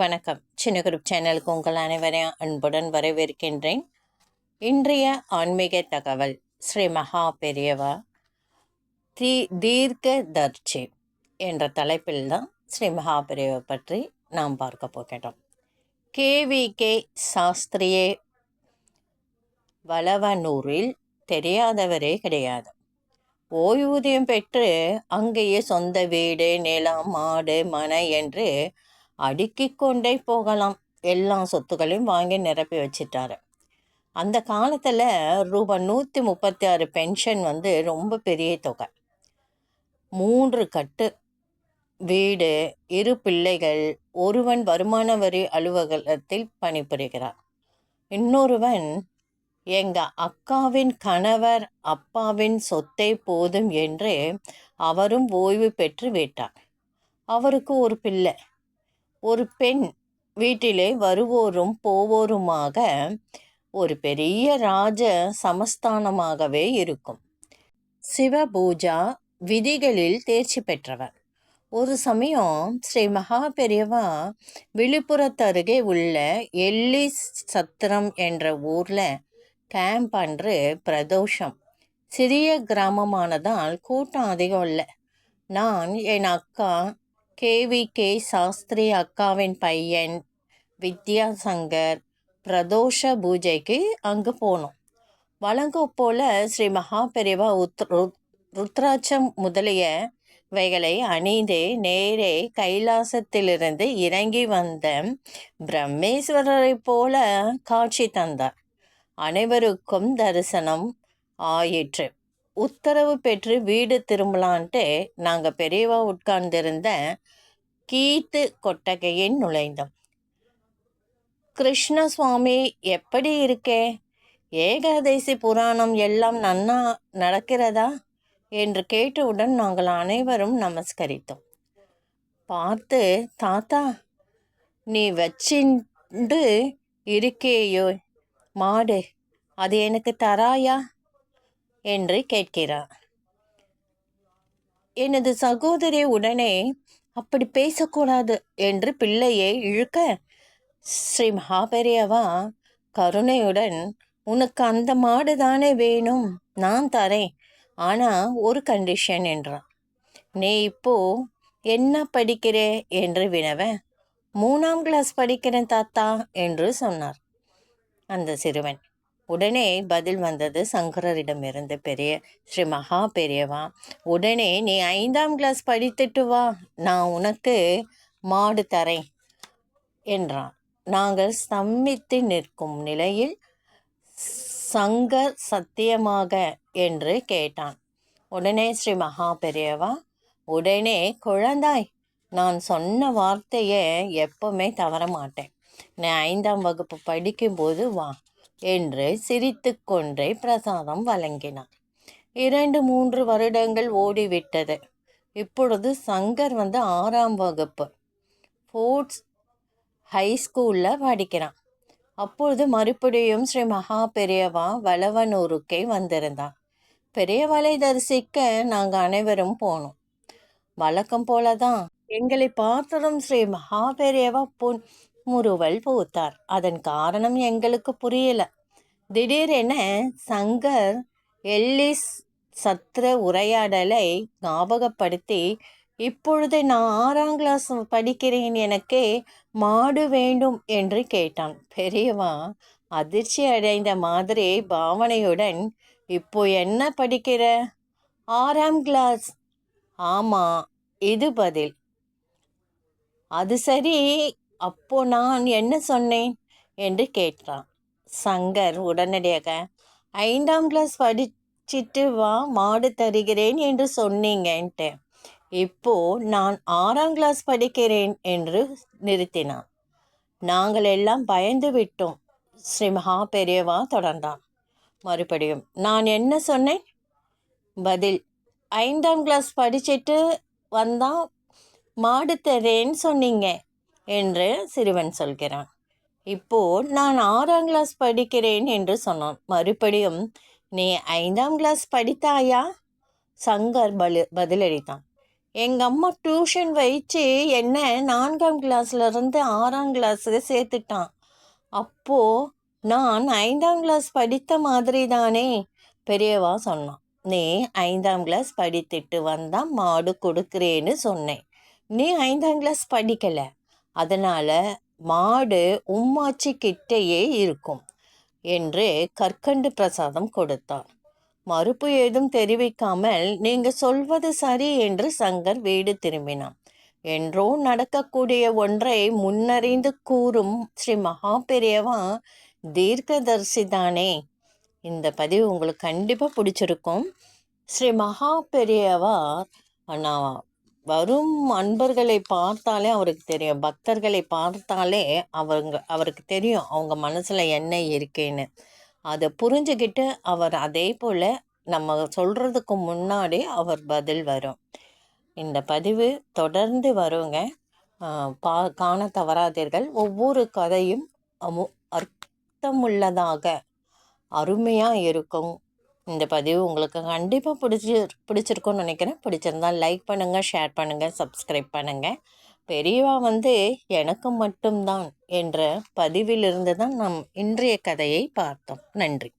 வணக்கம். சின்ன குரூப் சேனலுக்கு உங்கள் அனைவரையும் அன்புடன் வரவேற்கின்றேன். இன்றைய ஆன்மீக தகவல் ஸ்ரீ மகா பெரியவா தீ தீர்க்க தர்ச்சி என்ற தலைப்பில் தான் ஸ்ரீ மகா பெரியவா பற்றி நாம் பார்க்க போகிறோம் கேவி கே சாஸ்திரியே வளவனூரில் தெரியாதவரே கிடையாது. ஓய்வூதியம் பெற்று அங்கேயே சொந்த வீடு நிலம் மாடு மனை என்று அடுக்கிக் கொண்டே போகலாம். எல்லா சொத்துக்களையும் வாங்கி நிரப்பி வச்சிட்டாரு. அந்த காலத்தில் ரூபாய் நூற்றி முப்பத்தி ஆறு பென்ஷன் வந்து ரொம்ப பெரிய தொகை. மூன்று கட்டு. வீடு இரு பிள்ளைகள் ஒருவன் வருமான வரி அலுவலகத்தில் பணிபுரிகிறார். இன்னொருவன் எங்கள் அக்காவின் கணவர் அப்பாவின் சொத்தை போதும் என்று அவரும் ஓய்வு பெற்று விட்டார். அவருக்கு ஒரு பிள்ளை. ஒரு பெண் வீட்டிலே வருவோரும் போவோருமாக ஒரு பெரிய ராஜ சமஸ்தானமாகவே இருக்கும். சிவபூஜா விதிகளில் தேர்ச்சி பெற்றவர். ஒரு சமயம் ஸ்ரீ மகா பெரியவா விழுப்புரத்து அருகே உள்ள எல்லி சத்திரம் என்ற ஊரில் கேம்ப் அன்று பிரதோஷம். சிறிய கிராமமானதால் கூட்டம் அதிகம் இல்லை. நான் என் அக்கா கேவி கே சாஸ்திரி அக்காவின் பையன் வித்யாசங்கர் பிரதோஷ பூஜைக்கு அங்கு போனோம். வழங்கும் போல ஸ்ரீ மகாபெரிவா உத் ருத்ராட்சம் முதலிய வைகளை அணிந்து நேரே கைலாசத்திலிருந்து இறங்கி வந்த பிரம்மேஸ்வரரை போல காட்சி தந்தார். அனைவருக்கும் தரிசனம் ஆயிற்று. உத்தரவு பெற்று வீடு திரும்பலான்ட்டு நாங்கள் பெரியவா உட்கார்ந்திருந்த கீத்து கொட்டகையின் நுழைந்தோம். கிருஷ்ணசுவாமி எப்படி இருக்கே? ஏகாதசி புராணம் எல்லாம் நன்னா நடக்கிறதா? என்று கேட்டவுடன் நாங்கள் அனைவரும் நமஸ்கரித்தோம். பார்த்து தாத்தா நீ வச்சிண்டு இருக்கேயோ? மாடு அது எனக்கு தராயா? என்று கேட்கிறார். எனது சகோதரி உடனே அப்படி பேசக்கூடாது என்று பிள்ளையை இழுக்க ஸ்ரீ மகாபெரியவா கருணையுடன் உனக்கு அந்த மாடு தானே வேணும் நான் தரேன். ஆனால் ஒரு கண்டிஷன் என்றான். நீ இப்போ என்ன படிக்கிறே? என்று வினவன். மூணாம் கிளாஸ் படிக்கிறேன் தாத்தா என்று சொன்னார். அந்த சிறுவன். உடனே பதில் வந்தது சங்கரரிடமிருந்து பெரிய ஸ்ரீ மகா பெரியவா உடனே நீ ஐந்தாம் கிளாஸ் படித்துட்டு வா நான் உனக்கு மாடு தரேன் என்றான். நாங்கள் ஸ்தம்பித்து நிற்கும் நிலையில் சங்கர் சத்தியமாக என்று கேட்டான். உடனே ஸ்ரீ மகா பெரியவா உடனே குழந்தாய் நான் சொன்ன வார்த்தையை எப்பவுமே தவற மாட்டேன். நான் ஐந்தாம் வகுப்பு படிக்கும்போது வா என்று சிரித்து கொன்றே பிரசாதம் வழங்கினார். இரண்டு மூன்று வருடங்கள் ஓடிவிட்டது. இப்பொழுது சங்கர் வந்து ஆறாம் வகுப்பு. ஃபோர்ட்ஸ் ஹை ஸ்கூலில் படிக்கிறான். அப்பொழுது மறுபடியும் ஸ்ரீ மகா பெரியவா வளவனூருக்கே வந்திருந்தான் பெரியவளை தரிசிக்க நாங்கள் அனைவரும் போனோம். வழக்கம் போல தான் எங்களை பார்த்ததும் ஸ்ரீ மகா பெரியவா பொன் முறுவல் பூத்தார். அதன் காரணம் எங்களுக்கு புரியல. திடீரென சங்கர் எல்லிஸ் சத்திர உரையாடலை ஞாபகப்படுத்தி இப்பொழுது நான் ஆறாம் கிளாஸ் படிக்கிறேன் எனக்கே மாடு வேண்டும் என்று கேட்டான். பெரியவா அதிர்ச்சி அடைந்த மாதிரி பாவனையுடன் இப்போ என்ன படிக்கிற? ஆறாம் கிளாஸ் ஆமாம் இது பதில். அது சரி அப்போ நான் என்ன சொன்னேன்? என்று கேட்டான். சங்கர் உடனடியாக ஐந்தாம் கிளாஸ் படிச்சிட்டு வா மாடு தருகிறேன் என்று சொன்னீங்கன்ட்டு. இப்போ நான் ஆறாம் கிளாஸ் படிக்கிறேன் என்று நிறுத்தினான். நாங்கள் எல்லாம் பயந்து விட்டோம். ஸ்ரீ மகா பெரியவா தொடர்ந்தான். மறுபடியும் நான் என்ன சொன்னேன்? பதில் ஐந்தாம் கிளாஸ் படிச்சுட்டு வந்தால் மாடு தரேன்னு சொன்னீங்க. என்று சிறுவன் சொல்கிறான். இப்போ நான் ஆறாம் கிளாஸ் படிக்கிறேன் என்று சொன்னான். மறுபடியும் நீ ஐந்தாம் கிளாஸ் படித்தாயா? சங்கர் பலு பதிலளித்தான். எங்கள் அம்மா டியூஷன் வைத்து என்ன நான்காம் கிளாஸ்லேருந்து ஆறாம் கிளாஸுக்கு சேர்த்துட்டான். அப்போது நான் ஐந்தாம் கிளாஸ் படித்த மாதிரி தானே? பெரியவா சொன்னான். நீ ஐந்தாம் கிளாஸ் படித்துட்டு வந்தால் மாடு கொடுக்குறேன்னு சொன்னேன். நீ ஐந்தாம் கிளாஸ் படிக்கலை. அதனால் மாடு உம்மாச்சி கிட்டேயே இருக்கும் என்று கற்கண்டு பிரசாதம் கொடுத்தார். மறுப்பு ஏதும் தெரிவிக்காமல் நீங்கள் சொல்வது சரி என்று சங்கர் வீடு திரும்பினான். என்றோ நடக்கக்கூடிய ஒன்றை முன்னறிந்து கூறும் ஸ்ரீ மகா பெரியவா தீர்க்கதர்சி தானே? இந்த பதிவு உங்களுக்கு கண்டிப்பாக பிடிச்சிருக்கும். ஸ்ரீ மகா பெரியவா நான் வரும் அன்பர்களை பார்த்தாலே அவருக்கு தெரியும். பக்தர்களை பார்த்தாலே அவங்க அவருக்கு தெரியும் அவங்க மனசில் என்ன இருக்கேன்னு. அதை புரிஞ்சுக்கிட்டு அவர் அதே போல் நம்ம சொல்கிறதுக்கு முன்னாடி அவர் பதில் வரும். இந்த பதிவு தொடர்ந்து வருங்க. பா காண தவறாதீர்கள். ஒவ்வொரு கதையும் அமு- அர்த்தமுள்ளதாக அருமையாக இருக்கும். இந்த பதிவு உங்களுக்கு கண்டிப்பாக பிடிச்சி பிடிச்சிருக்கும்னு நினைக்கிறேன். பிடிச்சிருந்தால் லைக் பண்ணுங்கள் ஷேர் பண்ணுங்கள் சப்ஸ்கிரைப் பண்ணுங்கள் பெரியவா வந்து எனக்கு மட்டும்தான் என்ற பதிவிலிருந்து தான் நாம் இன்றைய கதையை பார்த்தோம். நன்றி.